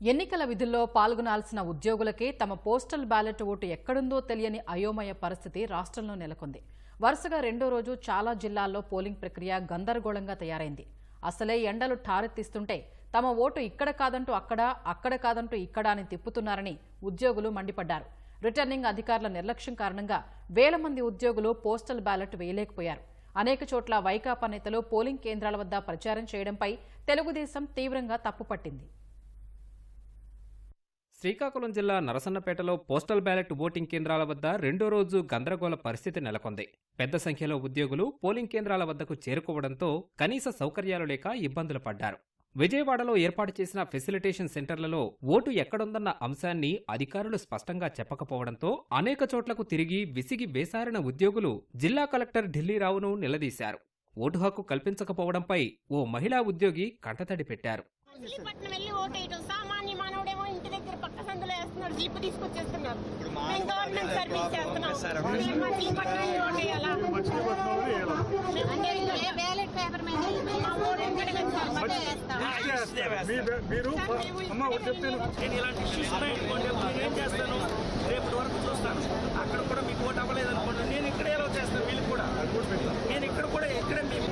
ఎన్నికల విధుల్లో పాల్గొనాల్సిన ఉద్యోగులకే తమ పోస్టల్ బ్యాలెట్ ఓటు ఎక్కడుందో తెలియని అయోమయ పరిస్థితి రాష్ట్రంలో నెలకొంది. వరుసగా రెండో రోజు చాలా జిల్లాల్లో పోలింగ్ ప్రక్రియ గందరగోళంగా తయారైంది. అసలే ఎండలు ఠారెత్తిస్తుంటే తమ ఓటు ఇక్కడ కాదంటూ అక్కడ అక్కడ కాదంటూ ఇక్కడ అని తిప్పుతున్నారని ఉద్యోగులు మండిపడ్డారు. రిటర్నింగ్ అధికారుల నిర్లక్ష్యం కారణంగా వేల మంది ఉద్యోగులు పోస్టల్ బ్యాలెట్ వేయలేకపోయారు. అనేక చోట్ల వైకాపా నేతలు పోలింగ్ కేంద్రాల వద్ద ప్రచారం చేయడంపై తెలుగుదేశం తీవ్రంగా తప్పుపట్టింది. శ్రీకాకుళం జిల్లా నరసన్నపేటలో పోస్టల్ బ్యాలెట్ ఓటింగ్ కేంద్రాల వద్ద రెండో రోజు గందరగోళ పరిస్థితి నెలకొంది. పెద్ద సంఖ్యలో ఉద్యోగులు పోలింగ్ కేంద్రాల వద్దకు చేరుకోవడంతో కనీస సౌకర్యాలు లేక ఇబ్బందులు పడ్డారు. విజయవాడలో ఏర్పాటు చేసిన ఫెసిలిటేషన్ సెంటర్లలో ఓటు ఎక్కడుందన్న అంశాన్ని అధికారులు స్పష్టంగా చెప్పకపోవడంతో అనేక చోట్లకు తిరిగి విసిగి వేసారిన ఉద్యోగులు జిల్లా కలెక్టర్ ఢిల్లీరావును నిలదీశారు. ఓటు హక్కు కల్పించకపోవడంపై ఓ మహిళా ఉద్యోగి కంటతడి పెట్టారు. సందులో వేస్తున్నారు స్లిప్ తీసుకొచ్చేస్తున్నారు మేము గవర్నమెంట్ సర్వీస్ చేస్తున్నాం. మేము అంటే ఏ బ్యాలెట్ పేపర్ మీద మీరు అమ్మ చెప్తాను. నేను ఇలాంటి ఇష్యూస్ ఉన్నాయనుకోండి నేను ఏం చేస్తాను? రేపటి వరకు చూస్తాను అక్కడ కూడా మీకు ఓటు అవ్వలేదు అనుకోండి నేను ఇక్కడే ఎలా చేస్తాను వీళ్ళు కూడా నేను ఇక్కడ కూడా ఇక్కడే మీకు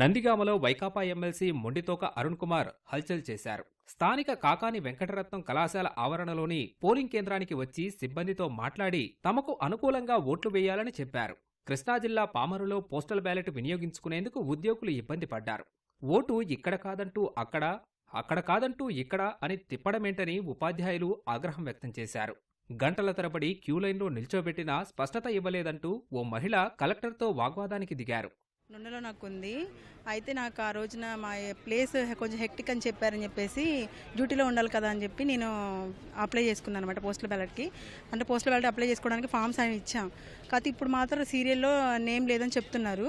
నందిగామలో వైకాపా ఎమ్మెల్సీ మొండితోక అరుణ్ కుమార్ హల్చల్ చేశారు. స్థానిక కాకాని వెంకటరత్నం కళాశాల ఆవరణలోని పోలింగ్ కేంద్రానికి వచ్చి సిబ్బందితో మాట్లాడి తమకు అనుకూలంగా ఓట్లు వేయాలని చెప్పారు. కృష్ణా జిల్లా పామరులో పోస్టల్ బ్యాలెట్ వినియోగించుకునేందుకు ఉద్యోగులు ఇబ్బంది పడ్డారు. ఓటు ఇక్కడ కాదంటూ అక్కడ అక్కడ కాదంటూ ఇక్కడ అని తిప్పడమేంటని ఉపాధ్యాయులు ఆగ్రహం వ్యక్తం చేశారు. గంటల తరబడి క్యూలైన్లో నిల్చోబెట్టినా స్పష్టత ఇవ్వలేదంటూ ఓ మహిళ కలెక్టర్తో వాగ్వాదానికి దిగారు. నుండలో నాకు ఉంది అయితే నాకు ఆ రోజున మా ప్లేస్ కొంచెం హెక్టిక్ అని చెప్పారని చెప్పేసి డ్యూటీలో ఉండాలి కదా అని చెప్పి నేను అప్లై చేసుకున్నాను అనమాట పోస్టల్ బ్యాలెట్కి. అంటే పోస్టల్ బ్యాలెట్ అప్లై చేసుకోవడానికి ఫామ్స్ అని ఇచ్చాం. కాకపోతే ఇప్పుడు మాత్రం సీరియల్లో నేమ్ లేదని చెప్తున్నారు.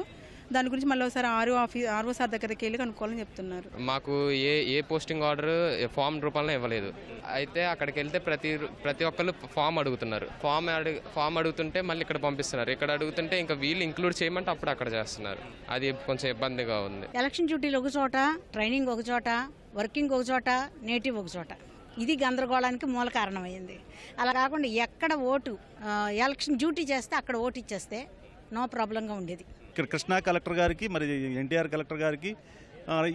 దాని గురించి మళ్ళీ ఒకసారి ఆర్ఓ ఆఫీస్ ఆర్ఓ సార్ దగ్గరికి వెళ్ళి కనుక్కోవాలని చెప్తున్నారు. మాకు ఏ ఏ పోస్టింగ్ ఆర్డర్ ఫామ్ రూపంలో ఇవ్వలేదు. అయితే అక్కడికి వెళ్తే ప్రతి ప్రతి ఒక్కరు ఫామ్ అడుగుతున్నారు. ఫామ్ అడుగు ఫామ్ అడుగుతుంటే మళ్ళీ ఇక్కడ పంపిస్తున్నారు. ఇక్కడ అడుగుతుంటే ఇంకా వీళ్ళు ఇంక్లూడ్ చేయమంటే అప్పుడు అక్కడ చేస్తున్నారు. అది కొంచెం ఇబ్బందిగా ఉంది. ఎలక్షన్ డ్యూటీలు ఒక చోట ట్రైనింగ్ ఒక చోట వర్కింగ్ ఒక చోట నేటివ్ ఒక చోట. ఇది గందరగోళానికి మూల కారణమైంది. అలా కాకుండా ఎక్కడ ఓటు ఎలక్షన్ డ్యూటీ చేస్తే అక్కడ ఓటు ఇచ్చేస్తే నో ప్రాబ్లంగా ఉండేది. ఇక్కడ కృష్ణా కలెక్టర్ గారికి మరి ఎన్టీఆర్ కలెక్టర్ గారికి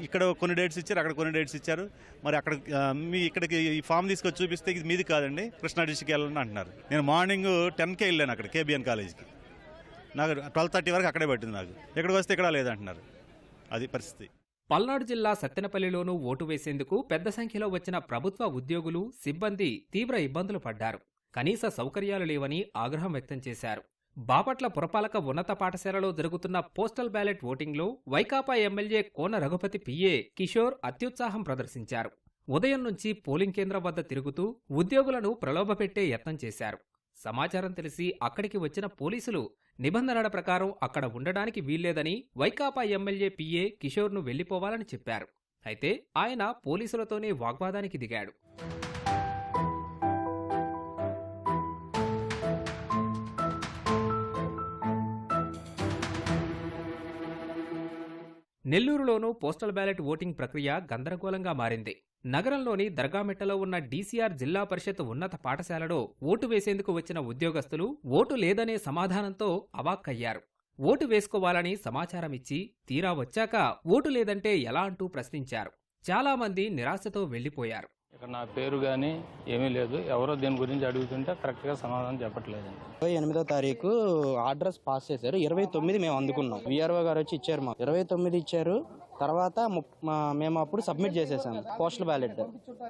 ఇక్కడ కొన్ని డేట్స్ ఇచ్చారు అక్కడ కొన్ని డేట్స్ ఇచ్చారు. మరి అక్కడ మీ ఇక్కడికి ఈ ఫామ్ తీసుకొచ్చి చూపిస్తే ఇది మీది కాదండి కృష్ణా డిస్టిక్ వెళ్ళాలని అంటున్నారు. నేను మార్నింగ్ టెన్కే వెళ్ళాను అక్కడ కేబిఎన్ కాలేజ్కి నాకు ట్వెల్వ్ థర్టీ వరకు అక్కడే పట్టింది నాకు. ఇక్కడికి వస్తే ఇక్కడ లేదంటున్నారు. అది పరిస్థితి. పల్నాడు జిల్లా సత్తెనపల్లిలోనూ ఓటు వేసేందుకు పెద్ద సంఖ్యలో వచ్చిన ప్రభుత్వ ఉద్యోగులు సిబ్బంది తీవ్ర ఇబ్బందులు పడ్డారు. కనీస సౌకర్యాలు లేవని ఆగ్రహం వ్యక్తం చేశారు. బాపట్ల పురపాలక ఉన్నత పాఠశాలలో జరుగుతున్న పోస్టల్ బ్యాలెట్ ఓటింగ్లో వైకాపా ఎమ్మెల్యే కోన రఘుపతి పిఏ కిషోర్ అత్యుత్సాహం ప్రదర్శించారు. ఉదయం నుంచి పోలింగ్ కేంద్రం వద్ద తిరుగుతూ ఉద్యోగులను ప్రలోభపెట్టే యత్నం చేశారు. సమాచారం తెలిసి అక్కడికి వచ్చిన పోలీసులు నిబంధనల ప్రకారం అక్కడ ఉండడానికి వీల్లేదని వైకాపా ఎమ్మెల్యే పిఏ కిషోర్ను వెళ్ళిపోవాలని చెప్పారు. అయితే ఆయన పోలీసులతోనే వాగ్వాదానికి దిగాడు. నెల్లూరులోనూ పోస్టల్ బ్యాలెట్ ఓటింగ్ ప్రక్రియ గందరగోళంగా మారింది. నగరంలోని దర్గామిట్టలో ఉన్న డీసీఆర్ జిల్లా పరిషత్ ఉన్నత పాఠశాలలో ఓటు వేసేందుకు వచ్చిన ఉద్యోగస్తులు ఓటు లేదనే సమాధానంతో అవాక్కయ్యారు. ఓటు వేసుకోవాలని సమాచారం ఇచ్చి తీరా వచ్చాక ఓటు లేదంటే ఎలా అంటూ ప్రశ్నించారు. చాలా మంది నిరాశతో వెళ్ళిపోయారు ఇక్కడ నా పేరు కానీ ఏమీ లేదు. ఎవరో దీని గురించి అడుగుతుంటే కరెక్ట్గా సమాధానం చెప్పట్లేదండి. ఇరవై ఎనిమిదో తారీఖు అడ్రస్ పాస్ చేశారు. ఇరవై తొమ్మిది మేము అందుకున్నాం. విఆర్ఓ గారు వచ్చి ఇచ్చారు మాకు. ఇరవై తొమ్మిది ఇచ్చారు. తర్వాత మా- మేము అప్పుడు సబ్మిట్ చేసేసాము పోస్టల్ బ్యాలెట్.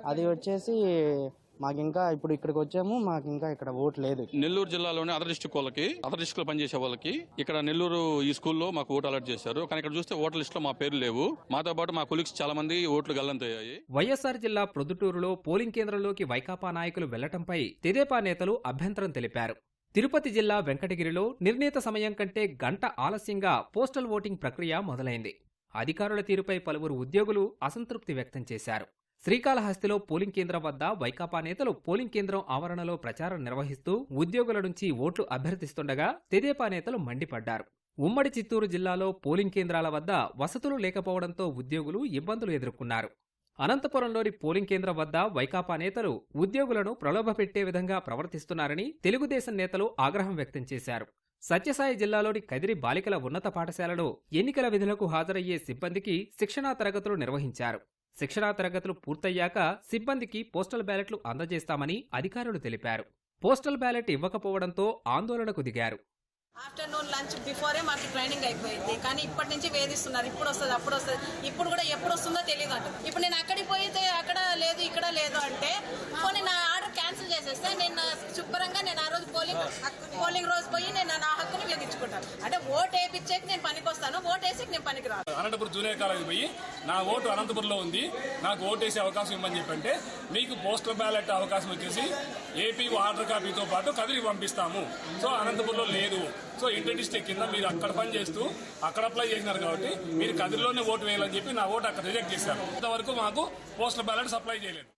అది వచ్చేసి మాకు ఇంకా ఇప్పుడు ఇక్కడికి వచ్చాము మాకు ఇంకా ఇక్కడ ఓటు లేదు. నెల్లూరు జిల్లాలోని అదర్ డిస్టిక్ వాళ్ళకి అదర్ డిస్టిక్లో పనిచేసే వాళ్ళకి ఇక్కడ నెల్లూరు ఈ స్కూల్లో మాకు ఓటు అలర్ట్ చేశారు. కానీ ఇక్కడ చూస్తే ఓటర్ లిస్ట్లో మా పేర్లు లేవు. మాతో పాటు మా కొలీగ్స్ చాలా మంది ఓట్లు గల్లంతయ్యాయి వైఎస్సార్ జిల్లా ప్రొద్దుటూరులో పోలింగ్ కేంద్రంలోకి వైకాపా నాయకులు వెళ్ళటంపై తెదేపా నేతలు అభ్యంతరం తెలిపారు. తిరుపతి జిల్లా వెంకటగిరిలో నిర్ణీత సమయం కంటే గంట ఆలస్యంగా పోస్టల్ ఓటింగ్ ప్రక్రియ మొదలైంది. అధికారుల తీరుపై పలువురు ఉద్యోగులు అసంతృప్తి వ్యక్తం చేశారు. శ్రీకాళహస్తిలో పోలింగ్ కేంద్రం వద్ద వైకాపా నేతలు పోలింగ్ కేంద్రం ఆవరణలో ప్రచారం నిర్వహిస్తూ ఉద్యోగుల నుంచి ఓట్లు అభ్యర్థిస్తుండగా తెదేపా నేతలు మండిపడ్డారు. ఉమ్మడి చిత్తూరు జిల్లాలో పోలింగ్ కేంద్రాల వద్ద వసతులు లేకపోవడంతో ఉద్యోగులు ఇబ్బందులు ఎదుర్కొన్నారు. అనంతపురంలోని పోలింగ్ కేంద్రం వద్ద వైకాపా నేతలు ఉద్యోగులను ప్రలోభపెట్టే విధంగా ప్రవర్తిస్తున్నారని తెలుగుదేశం నేతలు ఆగ్రహం వ్యక్తం చేశారు. సత్యసాయి జిల్లాలోని కదిరి బాలికల ఉన్నత పాఠశాలలో ఎన్నికల విధులకు హాజరయ్యే సిబ్బందికి శిక్షణా తరగతులు నిర్వహించారు. శిక్షణా తరగతులు పూర్తయ్యాక సిబ్బందికి పోస్టల్ బ్యాలెట్లు అందజేస్తామని అధికారులు తెలిపారు. పోస్టల్ బ్యాలెట్ ఇవ్వకపోవడంతో ఆందోళనకు దిగారు. ఆఫ్టర్నూన్ లంచ్ బిఫోరే మాకు ట్రైనింగ్ అయిపోయింది. కానీ ఇప్పటి నుంచి వేధిస్తున్నారు. ఇప్పుడు వస్తుంది అప్పుడు వస్తుంది. ఇప్పుడు కూడా ఎప్పుడు వస్తుందో తెలియదు అంట. ఇప్పుడు నేను అక్కడికి పోయితే అక్కడ లేదు ఇక్కడ లేదు అంటే కొన్ని నా చేస్తే. నేను శుభ్రంగా నేను ఆ రోజు పోలింగ్ పోలింగ్ రోజు పోయి నేను నా హక్కును వినియోగించుకుంటాను అంటే ఓట్ వేయించేకి నేను పనికి వస్తాను ఓట్ వేసేకి నేను పనికి రాను. అనంతపురం జూనియర్ కాలేజ్ పోయి నా ఓటు అనంతపురంలో ఉంది నాకు ఓటు వేసే అవకాశం ఇవ్వమని చెప్పంటే మీకు పోస్టల్ బ్యాలెట్ అవకాశం వచ్చేసి ఏపీ వాటర్ కాపీతో పాటు కదిరి పంపిస్తాము. సో అనంతపురంలో లేదు. సో ఇంటర్ డిస్ట్రిక్ట్ కింద మీరు అక్కడ పని చేస్తూ అక్కడ అప్లై చేసినారు కాబట్టి మీరు కదిరిలోనే ఓటు వేయాలని చెప్పి నా ఓటు అక్కడ రిజెక్ట్ చేశారు. ఇంతవరకు మాకు పోస్టల్ బ్యాలెట్ సప్లై చేయలేదు.